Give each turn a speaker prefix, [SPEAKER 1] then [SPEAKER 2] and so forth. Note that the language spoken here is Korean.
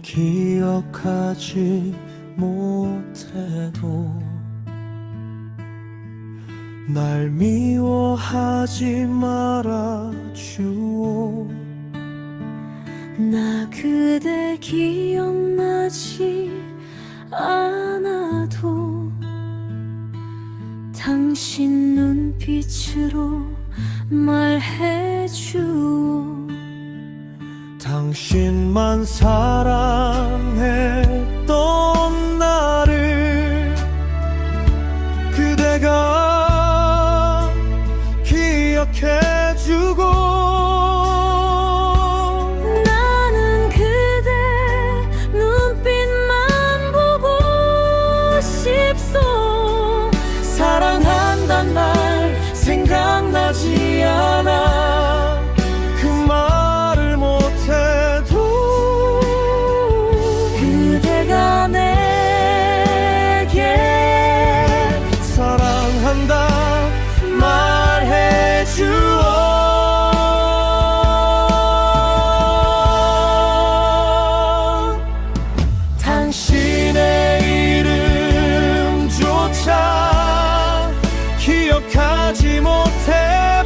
[SPEAKER 1] 기억하지 못해도 날 미워하지 말아 주오.
[SPEAKER 2] 나 그대 기억나지 않아도 당신 눈빛으로 말해 주오
[SPEAKER 1] 당신만 사랑했던 나를 그대가 기억해주고
[SPEAKER 2] 그대가 내게
[SPEAKER 1] 사랑한다 말해 주어. 당신의 이름조차 기억하지 못해